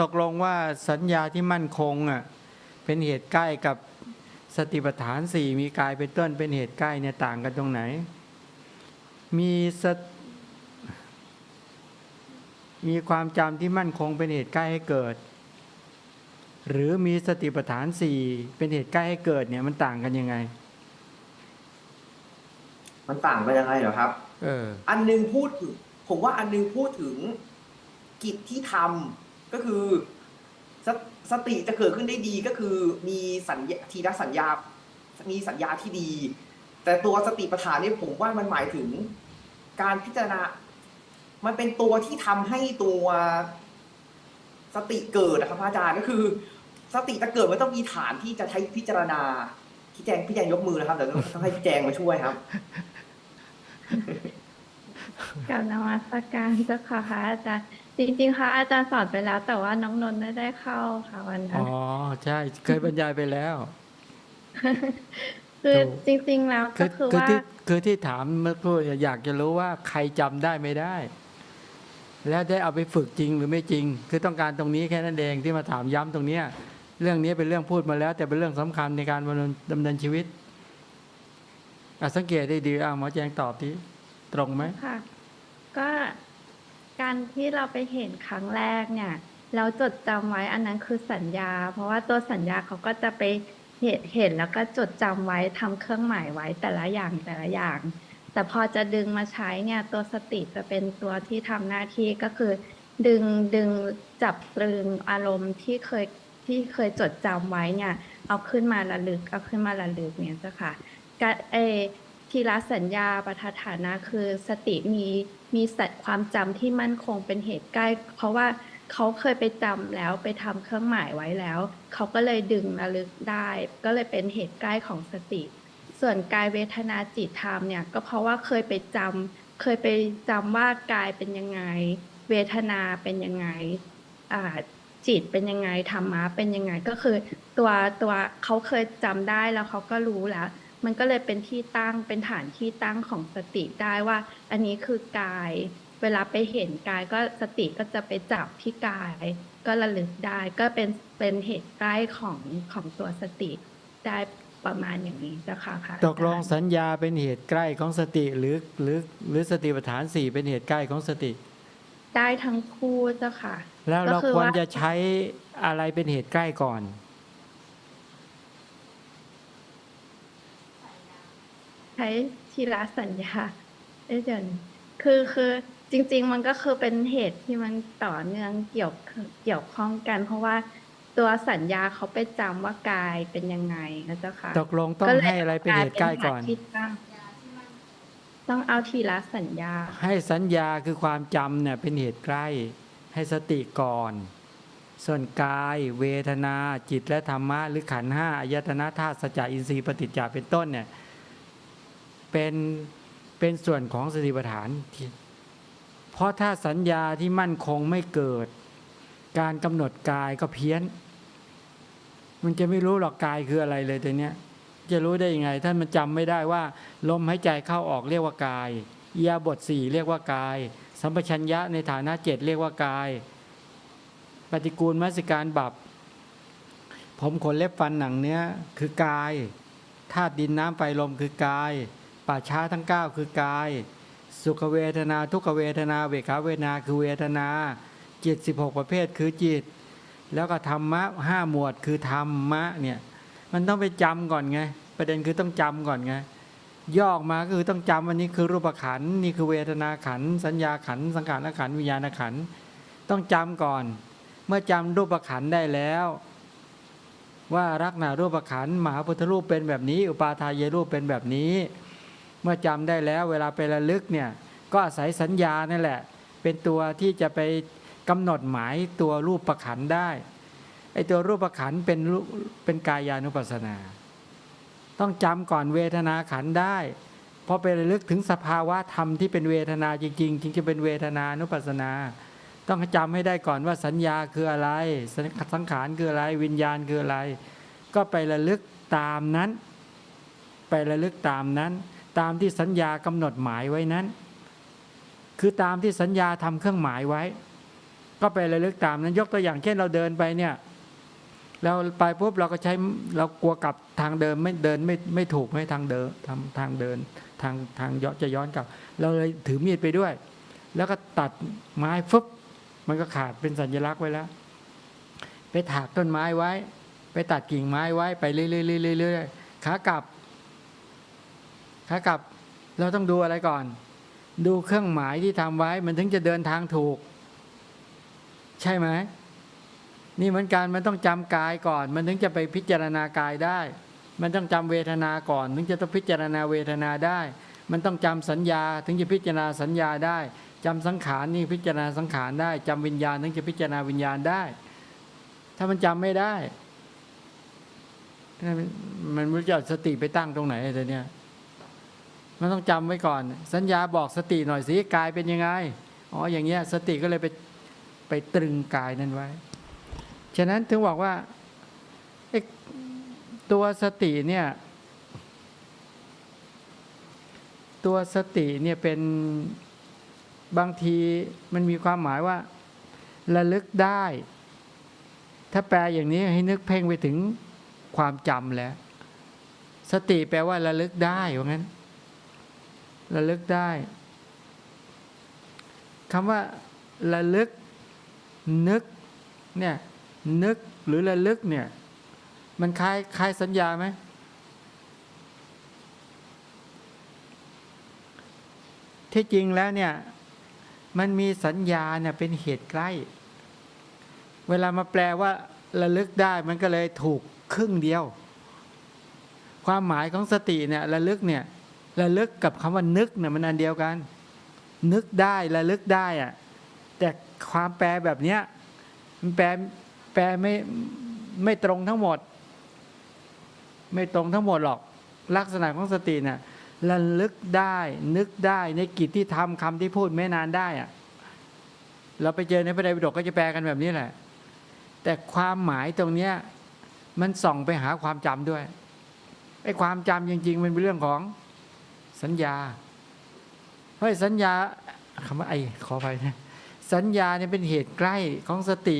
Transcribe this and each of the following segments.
ตกลงว่าสัญญาที่มั่นคงอะเป็นเหตุใกล้กับสติปัฏฐานสี่มีกายเป็นต้นเป็นเหตุใกล้เนี่ยต่างกันตรงไหน มีสตมีความจำที่มั่นคงเป็นเหตุใกล้ให้เกิด หรือมีสติปัฏฐานสี่เป็นเหตุใกล้ให้เกิดเนี่ยมันต่างกันยังไง มันต่างกันยังไงเหรอครับ เออ อันหนึงพูดถึง ผมว่าอันหนึงพูดถึงกิจที่ทำ ก็คือสสติจะเกิดขึ้นได้ดีก็คือมีสัญญาทีละสัญญา มีสัญญาที่ดี แต่ตัวสติปัฏฐานนี่ผมว่ามันหมายถึง การพิจารณา มันเป็นตัวที่ทำให้ตัวสติเกิดนะครับพระอาจารย์ก็คือ สติจะเกิดมันต้องมีฐานที่จะใช้พิจารณาพี่แจงพี่แจงยกมือนะครับเดี๋ยวต้องให้พี่แจงมาช่วยครับ กับนมัสการเจ้าค่ะพระอาจารย์ จริงๆค่ะอาจารย์สอนไปแล้ว แต่ว่าน้องนนท์ไม่ได้เข้าค่ะวันนั้อ๋นอใช่เคยบรรยายไปแล้ว คือถูกจริง ๆ แล้วคืก็อคือคือว่าที่คือที่ถามเมื่อพูดอยากจะรู้ว่าใครจำได้ไม่ได้ แล้วได้เอาไปฝึกจริงหรือไม่จริง คือต้องการตรงนี้แค่นั้นเองที่มาถามย้ำตรงเนี้ยเรื่องนี้เป็นเรื่องพูดมาแล้ว แต่เป็นเรื่องสำคัญในการดำเนินดำเนินชีวิตอะสังเกตได้ดีอะหมอแจงตอบทีตรงไหมค่ะ ก็การที่เราไปเห็นครั้งแรกเนี่ย เราจดจำไว้อันนั้นคือสัญญา เพราะว่าตัวสัญญาเขาก็จะไปเห็นเห็นแล้วก็จดจำไว้ทำเครื่องหมายไว้แต่ละอย่างแต่ละอย่าง แต่พอจะดึงมาใช้เนี่ยตัวสติจะเป็นตัวที่ทำหน้าที่ก็คือ ดึงดึงจับตรึงอารมณ์ที่เคยที่เคยจดจำไว้เนี่ย เอาขึ้นมาระลึกเอาขึ้นมาระลึกเนี่ยเจ้าค่ะกเออทีละสัญญาปทัฏฐานะคือสติมี มีสัตว์ความจำที่มั่นคงเป็นเหตุใกล้ เพราะว่าเขาเคยไปจำแล้วไปทำเครื่องหมายไว้แล้ว เขาก็เลยดึงระลึกได้ ก็เลยเป็นเหตุใกล้ของสติ ส่วนกายเวทนาจิตธรรมเนี่ยก็เพราะว่าเคยไปจำเคยไปจำว่ากายเป็นยังไง เวทนาเป็นยังไงจิตเป็นยังไงธรรมะเป็นยังไงก็คือตัวตัวเขาเคยจำได้แล้วเขาก็รู้แล้ว มันก็เลยเป็นที่ตั้งเป็นฐานที่ตั้งของสติได้ว่า อันนี้คือกาย เวลาไปเห็นกายก็สติก็จะไปจับที่กาย ก็ระลึกได้ก็เป็นเป็นเหตุใกล้ของของตัวสติได้ประมาณอย่างนี้เจ้าค่ะค่ะตกลงสัญญาเป็นเหตุใกล้ของสติหรือหรือหรือสติปัฏฐานสี่เป็นเหตุใกล้ของสติ ได้ทั้งคู่เจ้าค่ะ แล้วก็เราคือควรว่าจะใช้อะไรเป็นเหตุใกล้ก่อน ใช้ทีละสัญญาเอ้ยเดี๋ยวนะคือคือจริง ๆ มันก็คือเป็นเหตุที่มันต่อเนื่องเกี่ยวเกี่ยวข้องกัน เพราะว่าตัวสัญญาเขาไปจำว่ากายเป็นยังไงนะเจ้าค่ะตกลงต้องก็เลยให้อะไรเป็นเหตุใกล้ก่อนลายเป็หาที่ตั้งต้องเอาทีละสัญญา ให้สัญญาคือความจำเนี่ยเป็นเหตุใกล้ ให้สติก่อน ส่วนกาย เวทนาจิตและธรรมะหรือขันธ์ห้าอายตนะธาตุสัจจะอินทรีย์ปฏิจจาเป็นต้นเนี่ย เป็นเป็นส่วนของสติปัฏฐาน เพราะถ้าสัญญาที่มั่นคงไม่เกิด การกำหนดกายก็เพี้ยน มันจะไม่รู้หรอกกายคืออะไรเลยแต่เนี้ยจะรู้ได้ยังไง ท่านมันจำไม่ได้ว่า ลมหายใจเข้าออกเรียกว่ากายอียาบทสี่เรียกว่ากาย สัมปชัญญะในฐานะเจ็ดเรียกว่ากาย ปฏิกูลมัสการบับ ผมขนเล็บฟันหนังเนื้อคือกายธาตุดินน้ำไฟลมคือกาย ป่าช้าทั้งเก้าคือกาย สุขเวทนา ทุกขเวทนาเวขาเวทนาคือเวทนาจิตสิบหกประเภทคือจิต แล้วก็ธรรมะห้าหมวดคือธรรมะเนี่ยมันต้องไปจำก่อนไง ประเด็นคือต้องจำก่อนไงย่อกมาก็คือต้องจำวันนี้คือรูปขันนี่คือเวทนาขันสัญญาขันสังขารขันวิญญาณขันต้องจำก่อน เมื่อจำรูปขันได้แล้ว ว่ารักษณะรูปขันมหาพุทธรูปเป็นแบบนี้ อุปาทายรูปเป็นแบบนี้ มื่อจำได้แล้วเวลาไประลึกเนี่ยก็อาศัยสัญญานั่นแหละ เป็นตัวที่จะไปกำหนดหมายตัวรูปประขันได้ไอตัวรูปประขันเป็นเป็นกายานุปัสนา ต้องจำก่อนเวทนาขันได้พอไประลึกถึงสภาวะธรรมที่เป็นเวทนาจริงๆจึงจะเป็นเวทนานุปัสนา ต้องจำให้ได้ก่อนว่าสัญญาคืออะไร สังขารคืออะไรวิญญาณคืออะไร ก็ไประลึกตามนั้น ไประลึกตามนั้น ตามที่สัญญากำหนดหมายไว้นั้น คือตามที่สัญญาทำเครื่องหมายไว้ ก็ไประลึกตามนั้นยกตัวอย่างเช่นเราเดินไปเนี่ยเราไปปุ๊บเราก็ใช้เรากลัวกลับทางเดินไม่เดินไม่ไม่ถูกไม่ทางเดินทำทางเดินทางทางย้อนจะย้อนกลับ เราเลยถือมีดไปด้วย แล้วก็ตัดไม้ฟึบมันก็ขาดเป็นสัญลักษณ์ไว้แล้ว ไปถากต้นไม้ไว้ ไปตัดกิ่งไม้ไว้ไปเรื่อยๆเรื่อยๆขากลับ ขากลับเราต้องดูอะไรก่อน ดูเครื่องหมายที่ทำไว้ มันถึงจะเดินทางถูก ใช่ไหมนี่เหมือนกันมันต้องจำกายก่อน มันถึงจะไปพิจารณากายได้ มันต้องจำเวทนาก่อน ถึงจะต้องพิจารณาเวทนาได้ มันต้องจำสัญญา ถึงจะพิจารณาสัญญาได้จำสังขารนี่พิจารณาสังขารได้จำวิญญาณ ถึงจะพิจารณาวิญญาณได้ ถ้ามันจำไม่ได้ มันม่รู้จะสติไปตั้งตรงไหนเลยเนี่ย มันต้องจำไว้ก่อน สัญญาบอกสติหน่อยสิกายเป็นยังไงอ๋ออย่างเงี้ยสติก็เลยไปไปตรึงกายนั้นไว้ ฉะนั้นถึงบอกว่าตัวสติเนี่ย ตัวสติเนี่ยเป็นบางทีมันมีความหมายว่า ระลึกได้ ถ้าแปลอย่างนี้ให้นึกเพ่งไปถึงความจำแล้ว สติแปลว่าระลึกได้ว่างั้น ระลึกได้คำว่าระลึกนึกเนี่ยนึกหรือระลึกเนี่ยมันคล้ายคล้ายสัญญาไหมที่จริงแล้วเนี่ยมันมีสัญญาเนี่ยเป็นเหตุใกล้ เวลามาแปลว่าระลึกได้มันก็เลยถูกครึ่งเดียว ความหมายของสติเนี่ยระลึกเนี่ย ระลึกกับคำว่านึกเนี่ยมันอันเดียวกัน นึกได้ระลึกได้อะแต่ความแปลแบบเนี้ยมันแปลแปลไม่ไม่ตรงทั้งหมด ไม่ตรงทั้งหมดหรอก ลักษณะของสติเนี่ยระลึกได้นึกได้ในกิจที่ทำคำที่พูดไม่นานได้อะเราไปเจอในพระไตรปิฎกก็จะแปลกันแบบนี้แหละ แต่ความหมายตรงเนี้ยมันส่องไปหาความจำด้วยไอ้ความจำจริง ๆ มันเป็นเรื่องของ สัญญา เพราะสัญญาคำว่าไอ้ขอไปนะสัญญาเนี่ยเป็นเหตุใกล้ของสติ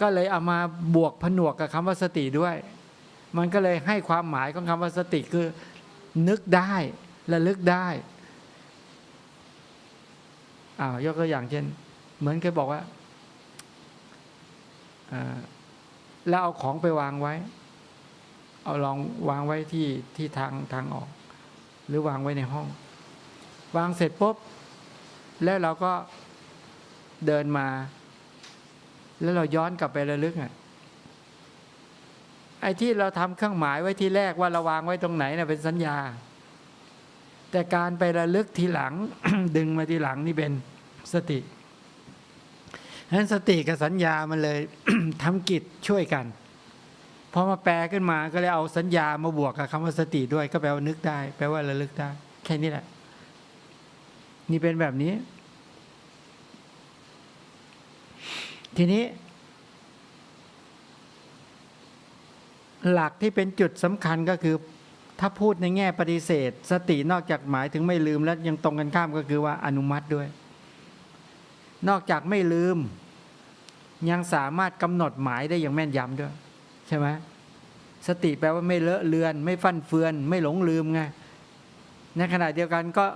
ก็เลยเอามาบวกผนวกกับคำว่าสติด้วย มันก็เลยให้ความหมายของคำว่าสติคือ นึกได้ระลึกได้อ้าวยกตัวอย่างเช่น เหมือนเคยบอกว่าเราเอาของไปวางไว้ เอาลองวางไว้ที่ที่ทางทางออก หรือวางไว้ในห้อง วางเสร็จปุ๊บแล้วเราก็เดินมา แล้วเราย้อนกลับไประลึกอะไอ้ที่เราทำเครื่องหมายไว้ที่แรกว่าเราวางไว้ตรงไหนน่ะเป็นสัญญา แต่การไประลึกทีหลัง ดึงมาทีหลังนี่เป็นสติฉะนั้นสติกับสัญญามันเลยทำกิจช่วยกัน พอมาแปลขึ้นมาก็เลยเอาสัญญามาบวกกับคำว่าสติด้วย ก็แปลว่านึกได้ แปลว่าระลึกได้ แค่นี้แหละ นี่เป็นแบบนี้ ทีนี้ หลักที่เป็นจุดสำคัญก็คือ ถ้าพูดในแง่ปฏิเสธ สตินอกจากหมายถึงไม่ลืมแล้วยังตรงกันข้ามก็คือว่าอนุมัติด้วย นอกจากไม่ลืม ยังสามารถกำหนดหมายได้อย่างแม่นยำด้วย ใช่ไหมสติแปลว่าไม่เลอะเลือน ไม่ฟั่นเฟือน ไม่หลงลืมไงในขณะเดียวกันก็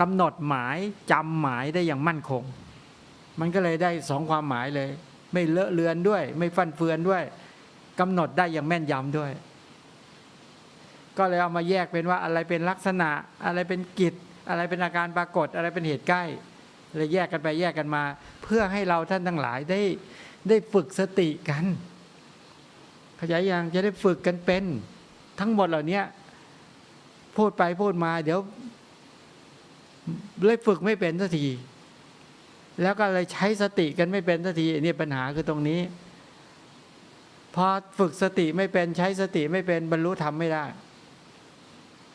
กำหนดหมายจำหมายได้อย่างมั่นคง มันก็เลยได้สองความหมายเลย ไม่เลอะเลือนด้วย ไม่ฟั่นเฟือนด้วยกำหนดได้อย่างแม่นยำด้วย ก็เลยเอามาแยกเป็นว่าอะไรเป็นลักษณะ อะไรเป็นกิจ อะไรเป็นอาการปรากฏ อะไรเป็นเหตุใกล้เลยแยกกันไปแยกกันมา เพื่อให้เราท่านทั้งหลายได้ได้ฝึกสติกัน ขยายย่างจะได้ฝึกกันเป็น ทั้งหมดเหล่านี้พูดไปพูดมา เดี๋ยวเลยฝึกไม่เป็นสักที แล้วก็เลยใช้สติกันไม่เป็นสักทีนี่ปัญหาคือตรงนี้ พอฝึกสติไม่เป็นใช้สติไม่เป็นบรรลุธรรมไม่ได้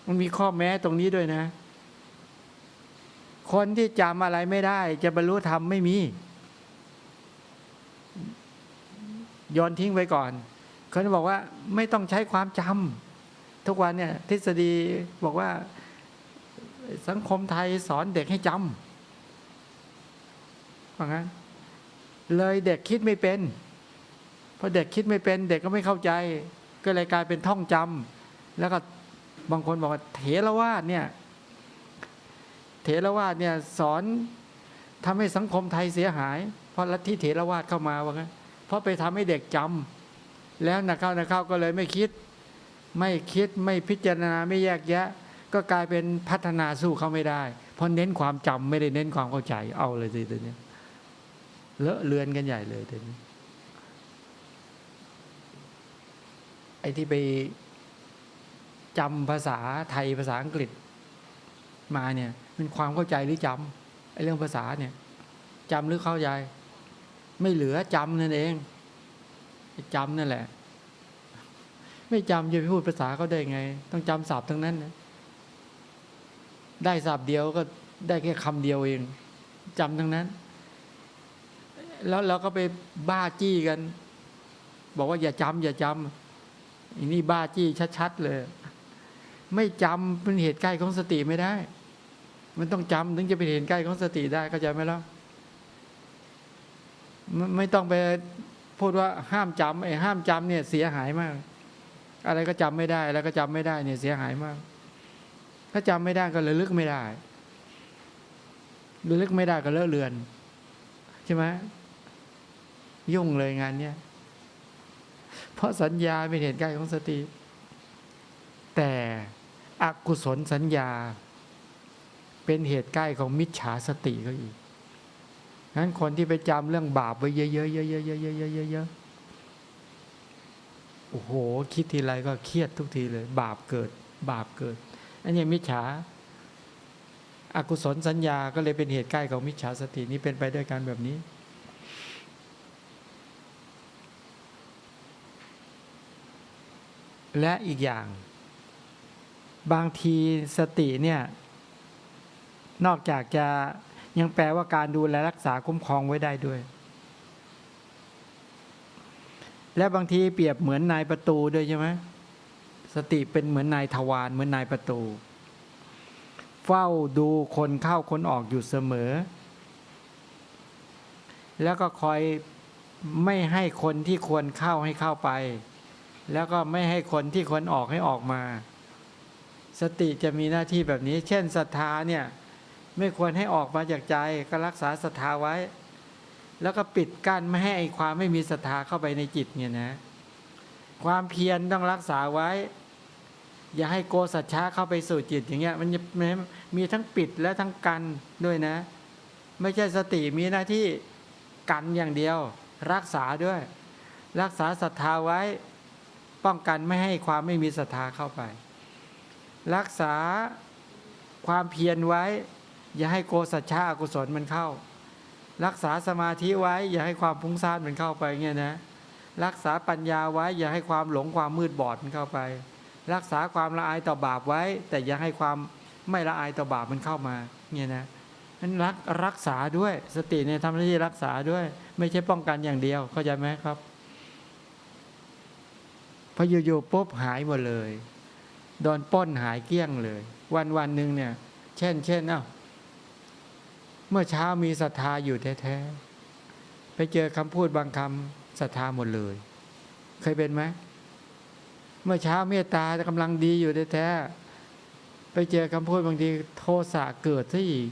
มันมีข้อแม้ตรงนี้ด้วยนะ คนที่จำอะไรไม่ได้ จะบรรลุธรรมไม่มีโยนทิ้งไว้ก่อน เขาจะบอกว่าไม่ต้องใช้ความจำทุกวันเนี่ยทฤษฎีบอกว่าสังคมไทยสอนเด็กให้จำเพว่างั้นเลยเด็กคิดไม่เป็นพอเด็กคิดไม่เป็น เด็กก็ไม่เข้าใจ ก็เลยกลายเป็นท่องจำแล้วก็บางคนบอกว่าเถรวาทเนี่ยเถรวาทเนี่ยสอนทำให้สังคมไทยเสียหาย เพราะลัทธิเถรวาทเข้ามาว่างั้นเพราะไปทำให้เด็กจำ แล้วนะเข้านะเข้าก็เลยไม่คิด ไม่คิดไม่พิจารณาไม่แยกแยะ ก็กลายเป็นพัฒนาสู้เขาไม่ได้ เพราะเน้นความจำไม่ได้เน้นความเข้าใจเอาเลยสิตัวนี้เลอะเลือนกันใหญ่เลยตัวนี้ไอ้ที่ไปจำภาษาไทยภาษาอังกฤษมาเนี่ยมันความเข้าใจหรือจำไอ้เรื่องภาษาเนี่ยจำหรือเข้าใจ ไม่เหลือจำนั่นเอง จำนั่นแหละ ไม่จำจะไปพูดภาษาเขาได้ไง ต้องจำศัพท์ทั้งนั้นนะได้ศัพท์เดียวก็ได้แค่คำเดียวเองจำทั้งนั้น แล้วเราก็ไปบ้าจี้กัน บอกว่าอย่าจำอย่าจำอันนี้บ้าจี้ชัดๆเลย ไม่จำเป็นเหตุใกล้ของสติไม่ได้ มันต้องจำถึงจะเป็นเหตุใกล้ของสติได้เข้าใจไหมล่ะไม่ต้องไป พูดว่าห้ามจำไอ้ห้ามจำเนี่ยเสียหายมาก อะไรก็จำไม่ได้แล้วก็จำไม่ได้เนี่ยเสียหายมาก ถ้าจำไม่ได้ก็ระลึกไม่ได้ระลึกไม่ได้ก็เลอะเลือน ใช่ไหมยุ่งเลยงานเนี้ยเพราะสัญญาเป็นเหตุใกล้ของสติ แต่อกุศลสัญญา เป็นเหตุใกล้ของมิจฉาสติก็อีก งั้นคนที่ไปจำเรื่องบาปไว้เยอะๆเยอะๆเยอะๆเยอะๆๆโอ้โห คิดทีไรก็เครียดทุกทีเลย บาปเกิด บาปเกิด อันนี้มิจฉาอากุศลสัญญาก็เลยเป็นเหตุใกล้ของมิจฉาสตินี่เป็นไปด้วยกันแบบนี้ และอีกอย่าง บางทีสติเนี่ย นอกจากจะ ยังแปลว่าการดูแลรักษาคุ้มครองไว้ได้ด้วย และบางทีเปรียบเหมือนนายประตูด้วยใช่ไหมสติเป็นเหมือนนายทวารเหมือนนายประตู เฝ้าดูคนเข้าคนออกอยู่เสมอ แล้วก็คอยไม่ให้คนที่ควรเข้าให้เข้าไป แล้วก็ไม่ให้คนที่ควรออกให้ออกมา สติจะมีหน้าที่แบบนี้ เช่นศรัทธาเนี่ย ไม่ควรให้ออกมาจากใจก็รักษาศรัทธาไว้ แล้วก็ปิดกั้นไม่ให้ไอความไม่มีศรัทธาเข้าไปในจิตเนี่ยนะ ความเพียรต้องรักษาไว้ อย่าให้โกสัจฉะเข้าไปสู่จิตอย่างเงี้ยมันจะมีทั้งปิดและทั้งกันด้วยนะ ไม่ใช่สติมีหน้าที่กันอย่างเดียว รักษาด้วย รักษาศรัทธาไว้ ป้องกันไม่ให้ความไม่มีศรัทธาเข้าไป รักษาความเพียรไว้ อย่าให้โกสัจฉะอกุศลมันเข้า รักษาสมาธิไว้ อย่าให้ความฟุ้งซ่านมันเข้าไปเงี้ยนะ รักษาปัญญาไว้ อย่าให้ความหลงความมืดบอดมันเข้าไป รักษาความละอายต่อบาปไว้ แต่อย่าให้ความไม่ละอายต่อบาปมันเข้ามาเนี่ยนะนั้นรักรักษาด้วยสติเนี่ยทำหน้าที่รักษาด้วย ไม่ใช่ป้องกันอย่างเดียวเข้าใจไหมครับพออยู่ๆปุ๊บหายหมดเลยโดนป้นหายเกลี้ยงเลย วันวันหนึ่งเนี่ย เช่นเช่นเอ้า เมื่อเช้ามีศรัทธาอยู่แท้ๆไปเจอคำพูดบางคำศรัทธาหมดเลย เคยเป็นไหมเมื่อเช้าเมตตากำลังดีอยู่แท้ๆไปเจอคำพูดบางทีโทสะเกิดซะอีก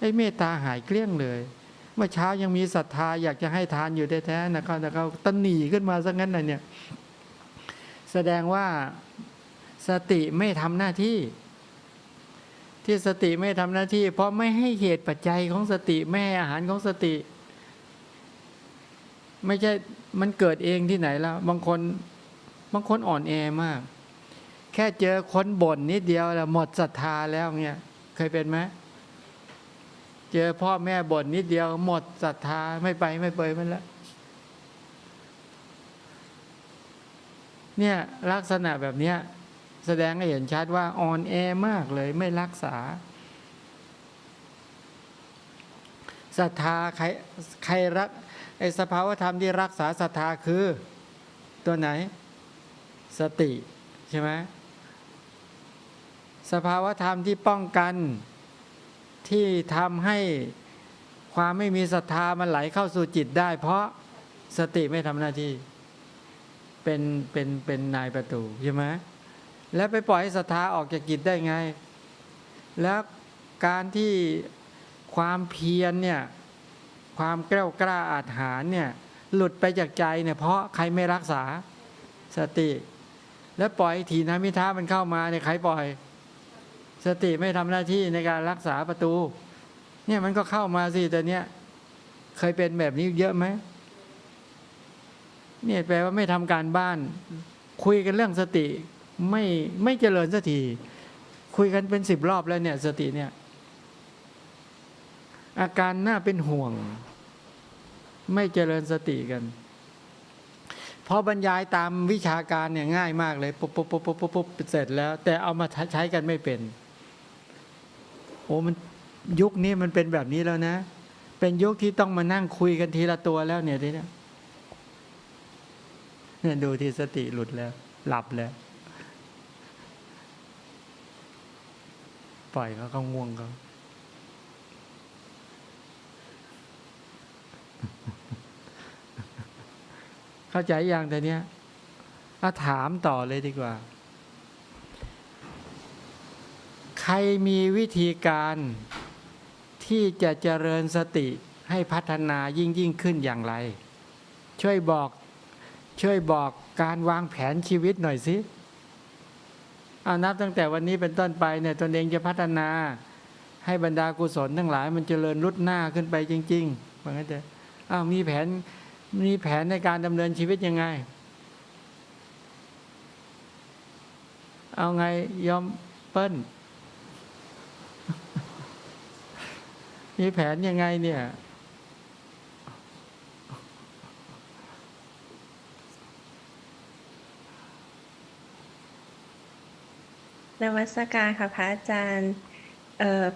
ไอ้เมตตาหายเกลี้ยงเลย เมื่อเช้ายังมีศรัทธาอยากจะให้ทานอยู่แท้ๆนะครับแต่เขาตันหนีขึ้นมาซะงั้นน่ะเนี่ย แสดงว่าสติไม่ทำหน้าที่ ที่สติไม่ทำหน้าที่ เพราะไม่ให้เหตุปัจจัยของสติไม่ให้อาหารของสติ ไม่ใช่มันเกิดเองที่ไหนแล้ว บางคนบางคนอ่อนแอมาก แค่เจอคนบ่นนิดเดียวแล้วหมดศรัทธาแล้วเงี้ยเคยเป็นไหมเจอพ่อแม่บ่นนิดเดียวหมดศรัทธาไม่ไปไม่เปยมันแล้วเนี่ยลักษณะแบบเนี้ย แสดงให้เห็นชัดว่าอ่อนแอมากเลยไม่รักษาศรัทธาใครใครรักไอสภาวธรรมที่รักษาศรัทธาคือตัวไหน สติใช่ไหมสภาวธรรมที่ป้องกันที่ทำให้ความไม่มีศรัทธามันไหลเข้าสู่จิตได้ เพราะสติไม่ทำหน้าที่เป็นเป็นเป็นนายประตูใช่ไหม แล้วไปปล่อยให้ศรัทธาออกจากจิตได้ไง แล้วการที่ความเพียรเนี่ยความแกล้วกล้าอาจหารเนี่ยหลุดไปจากใจเนี่ยเพราะใครไม่รักษาสติ แล้วปล่อยถีนามิท้ามันเข้ามาเนี่ยใครปล่อย สติไม่ทำหน้าที่ในการรักษาประตู เนี่ยมันก็เข้ามาสิแต่เนี้ยเคยเป็นแบบนี้เยอะไหมเนี่ยแปลว่าไม่ทำการบ้าน คุยกันเรื่องสติ ไม่ไม่เจริญสักทีคุยกันเป็นสิบรอบแล้วเนี่ยสติเนี่ย อาการน่าเป็นห่วง ไม่เจริญสติกันพอบรรยายตามวิชาการเนี่ยง่ายมากเลยปุ๊บปุ๊บปุ๊บปุ๊บปุ๊บปุ๊บเสร็จแล้ว แต่เอามาใช้กันไม่เป็น โอ้มันยุคนี้มันเป็นแบบนี้แล้วนะ เป็นยุคที่ต้องมานั่งคุยกันทีละตัวแล้วเนี่ยทีเนี้ยเนี่ยดูที่สติหลุดแล้ว หลับแล้ว ปล่อยเขาเขาง่วงเขาเข้าใจอยังแต่เนี้ยาถามต่อเลยดีกว่า ใครมีวิธีการที่จะเจริญสติให้พัฒนายิ่งยิ่งขึ้นอย่างไร ช่วยบอกช่วยบอกการวางแผนชีวิตหน่อยสิ เอานับตั้งแต่วันนี้เป็นต้นไปเนี่ยตนเองจะพัฒนาให้บรรดากุศลทั้งหลาย มันเจริญรุดหน้าขึ้นไปจริงๆว่างั้นเถอะอ้าวมีแผนมีแผนในการดำเนินชีวิตยังไง เอาไงยอมเปิ้ลมีแผนยังไงเนี่ย นวัตการค่ะพระอาจารย์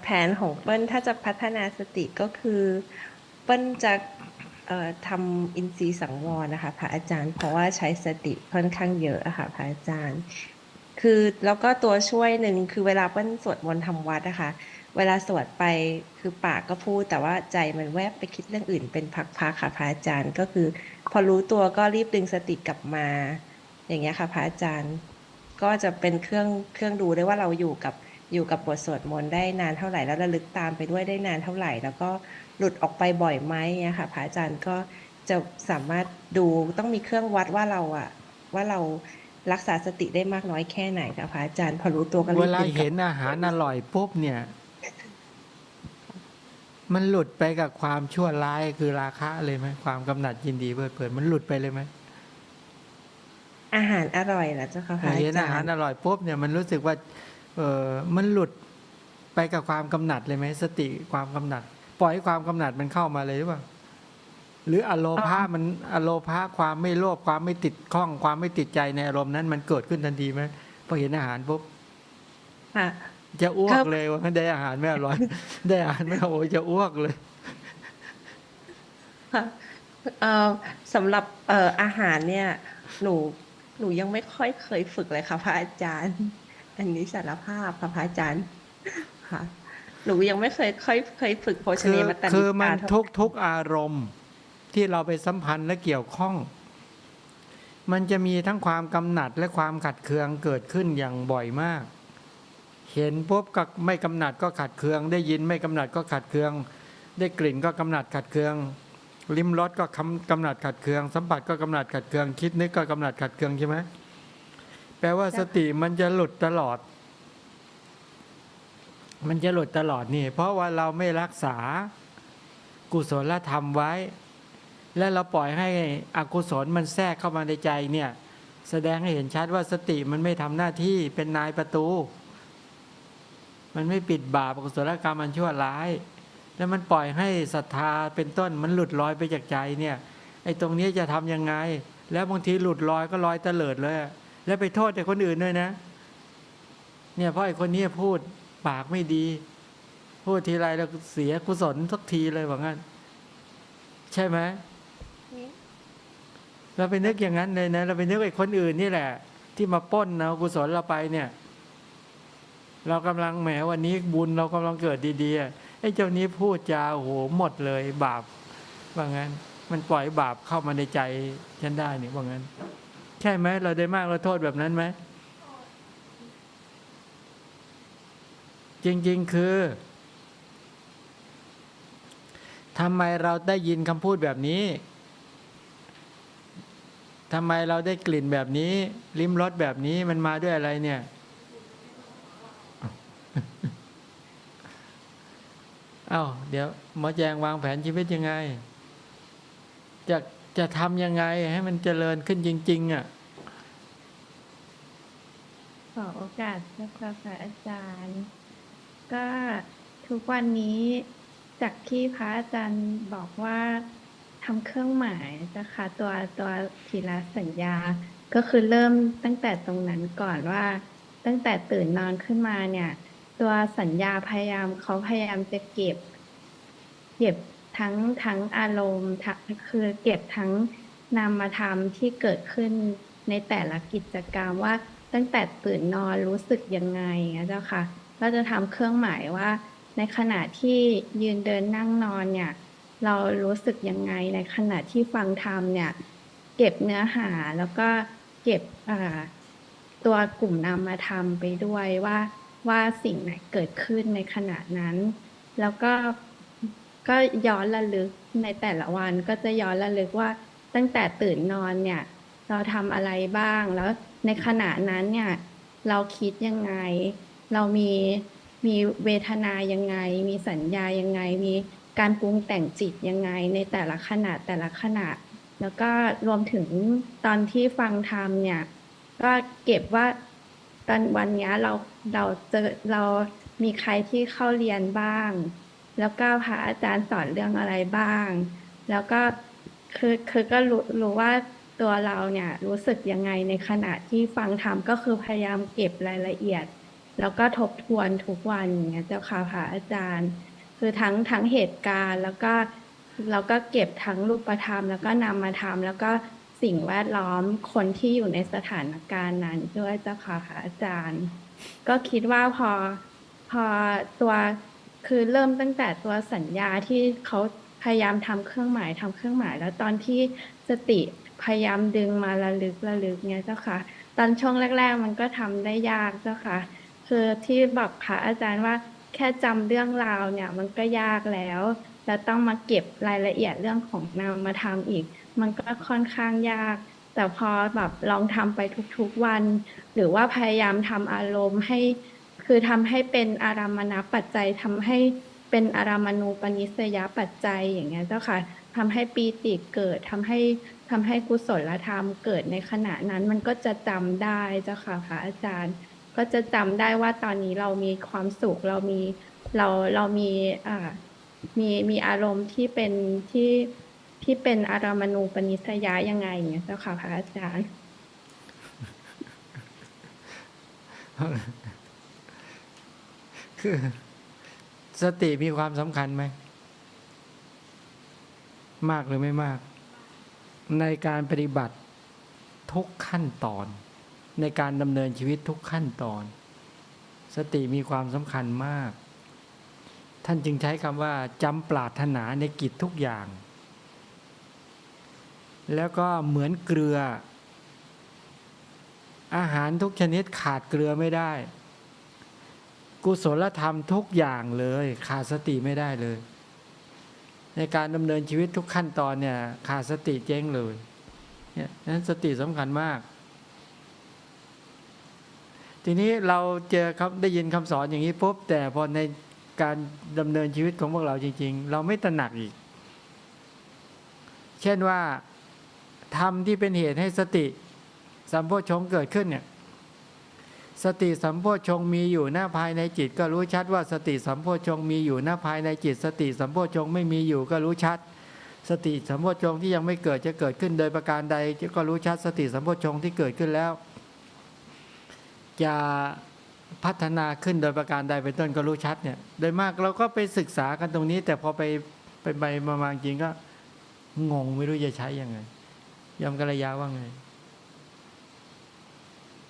แผนของเปิ้ลถ้าจะพัฒนาสติก็คือ เปิ้ลจะทำอินทรีย์สังวรนะคะพระอาจารย์ เพราะว่าใช้สติค่อนข้างเยอะอะค่ะพระอาจารย์ คือแล้วก็ตัวช่วยหนึ่งคือเวลาเปิ้ลสวดมนต์ทำวัดนะคะเวลาสวดไปคือปากก็พูดแต่ว่าใจมันแวบไปคิดเรื่องอื่นเป็นพักๆค่ะพระอาจารย์ก็คือ พอรู้ตัวก็รีบดึงสติกลับมา อย่างเงี้ยค่ะพระอาจารย์ ก็จะเป็นเครื่องเครื่องดูได้ว่าเราอยู่กับอยู่กับบทสวดมนต์ได้นานเท่าไหร่แล้วระลึกตามไปด้วยได้นานเท่าไหร่ แล้วก็หลุดออกไปบ่อยไหมเนี่ยค่ะพระอาจารย์ก็จะสามารถดูต้องมีเครื่องวัดว่าเราอะว่าเรารักษาสติได้มากน้อยแค่ไหนค่ะพระอาจารย์พอรู้ตัวก็รีเวบลาดึงกลัเห็บนอาหารอร่อยปุ๊บเนี่ย มันหลุดไปกับความชั่วร้ายคือราคะเลยไหมความกำหนัดยินดีเพลิดเพลินมันหลุดไปเลยไหม อาหารอร่อยเหรอเจ้าค่ะพระเห็นอาอาหาจารรย์อร่อยปุ๊บเนี่ยมันรู้สึกว่าเออมันหลุดไปกับความกำหนัดเลยไหมสติความกำหนัด ปล่อยให้ความกำหนัดมันเข้ามาเลยหรือเปล่าหรืออโลภามันอโลภาความไม่โลภความไม่ติดข้อง ความไม่ติดใจในอารมณ์นั้น มันเกิดขึ้นทันทีไหมพอเห็นอาหารปุ๊บค่ะจะอ้วครักบเลยว่าได้อาหารไม่อร่อย ได้อาหารไม่อร่อยจะอ้วกเลยค่ะเอ่อสำหรับเอ่ออาหารเนี่ย หนู หนูยังไม่ค่อยเคยฝึกเลยค่ะพระอาจารย์ อันนี้สารภาพค่ะพระอาจารย์ค่ะหนูยังไม่เคยค่อยเคยฝึกโภชคือเนมัตตาคือมันเท่าทุกทุกอารมณ์ ที่เราไปสัมพันธ์และเกี่ยวข้อง มันจะมีทั้งความกำหนัดและความขัดเคืองเกิดขึ้นอย่างบ่อยมาก เห็นปุ๊บก็ไม่กำหนัดก็ขัดเคือง ได้ยินไม่กำหนัดก็ขัดเคือง ได้กลิ่นก็กำหนัดขัดเคือง ลิ้มรสก็คำกำหนัดขัดเคือง สัมผัสก็กำหนัดขัดเคือง คิดนึกก็กำหนัดขัดเคืองใช่ไหมแปลว่าสติมันจะหลุดตลอด มันจะหลุดตลอดนี่ เพราะว่าเราไม่รักษากุศลธรรมไว้ และเราปล่อยให้อกุศลมันแทรกเข้ามาในใจเนี่ย แสดงให้เห็นชัดว่าสติมันไม่ทำหน้าที่เป็นนายประตู มันไม่ปิดบาปอกุศลกรรมมันชั่วร้าย แล้วมันปล่อยให้ศรัทธาเป็นต้นมันหลุดลอยไปจากใจเนี่ยไอ้ตรงนี้จะทำยังไง แล้วบางทีหลุดลอยก็ลอยเตลิดเลย แล้วไปโทษแต่คนอื่นด้วยนะ เนี่ยเพราะไอ้คนนี้พูดปากไม่ดี พูดทีไรเราเสียกุศลทุกทีเลยว่างั้น ใช่ไหมเราไปนึกอย่างนั้นเลยนะ เราไปนึกไอ้คนอื่นนี่แหละ ที่มาป้นเอากุศลเราไปเนี่ย เรากำลังแหมวันนี้บุญเรากำลังเกิดดีๆ ไอ้เจ้านี้พูดจาโอ้โหหมดเลยบาปว่างั้น มันปล่อยบาปเข้ามาในใจฉันได้เนี่ยว่างั้น ใช่ไหมเราได้มากเราโทษแบบนั้นไหมจริง ๆ คือทำไมเราได้ยินคำพูดแบบนี้ทำไมเราได้กลิ่นแบบนี้ ลิ้มรสแบบนี้มันมาด้วยอะไรเนี่ย อ้าเดี๋ยวหมอแจงวางแผนชีวิตยังไง จะจะทำยังไงให้มันเจริญขึ้นจริง ๆอะขอโอกาสเจ้าค่ะพระอาจารย์ ก็ทุกวันนี้จากที่พระอาจารย์บอกว่าทำเครื่องหมายนะคะตัวตัวทีละสัญญา ก็คือเริ่มตั้งแต่ตรงนั้นก่อนว่า ตั้งแต่ตื่นนอนขึ้นมาเนี่ย ตัวสัญญาพยายามเขาพยายามจะเก็บ เก็บทั้งทั้งอารมณ์คือเก็บทั้งนามธรรมที่เกิดขึ้นในแต่ละกิจกรรมว่าตั้งแต่ตื่นนอนรู้สึกยังไงนะเจ้าค่ะเราจะทำเครื่องหมายว่า ในขณะที่ยืนเดินนั่งนอนเนี่ย เรารู้สึกยังไงในขณะที่ฟังธรรมเนี่ย เก็บเนื้อหาแล้วก็เก็บตัวกลุ่มนามธรรมไปด้วยว่า ว่าสิ่งไหนเกิดขึ้นในขณะนั้น แล้วก็ก็ย้อนระลึกในแต่ละวันก็จะย้อนระลึกว่าตั้งแต่ตื่นนอนเนี่ย เราทำอะไรบ้าง แล้วในขณะนั้นเนี่ย เราคิดยังไง เรามีมีเวทนายังไง มีสัญญายังไง มีการปรุงแต่งจิตยังไง ในแต่ละขณะแต่ละขณะ แล้วก็รวมถึงตอนที่ฟังธรรมเนี่ย ก็เก็บว่า ตอนวันนี้เราเราเจอเรามีใครที่เข้าเรียนบ้าง แล้วก็พระอาจารย์สอนเรื่องอะไรบ้าง แล้วก็คือคือก็รู้รู้ว่าตัวเราเนี่ยรู้สึกยังไงในขณะที่ฟังธรรมก็คือพยายามเก็บรายละเอียด แล้วก็ทบทวนทุกวันอย่างเงี้ยเจ้าค่ะพระอาจารย์ คือทั้งทั้งเหตุการณ์แล้วก็เราก็เก็บทั้งรูปธรรม แล้วก็นามธรรมแล้วก็ สิ่งแวดล้อมคนที่อยู่ในสถานการณ์นั้นด้วยเจ้าค่ะพระอาจารย์ ก็คิดว่าพอพอตัวคือเริ่มตั้งแต่ตัวสัญญาที่เขาพยายามทำเครื่องหมายทำเครื่องหมาย แล้วตอนที่สติพยายามดึงมาระลึกระลึกเนี่ยเจ้าค่ะ ตอนช่วงแรก ๆ มันก็ทำได้ยากเจ้าค่ะ คือที่บอกพระอาจารย์ว่าแค่จำเรื่องราวเนี่ยมันก็ยากแล้ว แล้วต้องมาเก็บรายละเอียดเรื่องของนามธรรมอีกมันก็ค่อนข้างยาก แต่พอแบบลองทำไปทุกๆวัน หรือว่าพยายามทำอารมณ์ให้ คือทำให้เป็นอารามณปัจจัยทำให้เป็นอารามณูปนิสยปัจจัยอย่างเงี้ยเจ้าค่ะทำให้ปีติเกิดทำให้ทำให้กุศลธรรมเกิดในขณะนั้นมันก็จะจำได้เจ้าค่ะพระอาจารย์ ก็จะจำได้ว่าตอนนี้เรามีความสุขเรามีเราเรามีอ่ามีมีอารมณ์ที่เป็นที่ ที่เป็นอารามณูปนิสยะยังไงอย่างเงี้ยเจ้าค่ะพระอาจารย์คือสติมีความสำคัญไหม มากหรือไม่มาก ในการปฏิบัติทุกขั้นตอน ในการดำเนินชีวิตทุกขั้นตอน สติมีความสำคัญมาก ท่านจึงใช้คำว่าจำปรารถนาในกิจทุกอย่าง แล้วก็เหมือนเกลือ อาหารทุกชนิดขาดเกลือไม่ได้ กุศลธรรมทุกอย่างเลย ขาดสติไม่ได้เลย ในการดำเนินชีวิตทุกขั้นตอนเนี่ย ขาดสติเจ๊งเลยเนี่ยนั้นสติสำคัญมาก ทีนี้เราเจอครับได้ยินคำสอนอย่างนี้ปุ๊บแต่พอในการดำเนินชีวิตของพวกเราจริง ๆ เราไม่ตระหนักอีก เช่นว่า ธรรมที่เป็นเหตุให้สติสัมโพชงเกิดขึ้นเนี่ยสติสัมโพชงมีอยู่หน้าภายในจิต ก็รู้ชัดว่าสติสัมโพชงมีอยู่หน้าภายในจิต สติสัมโพชงไม่มีอยู่ก็รู้ชัด สติสัมโพชงที่ยังไม่เกิดจะเกิดขึ้นโดยประการใดก็รู้ชัด สติสัมโพชงที่เกิดขึ้นแล้ว จะพัฒนาขึ้นโดยประการใดเป็นต้นก็รู้ชัดเนี่ยโดยมากเราก็ไปศึกษากันตรงนี้ แต่พอไปไปไปมาจริงก็งงไม่รู้จะใช้ยังไง ยมกัลยาว่าไง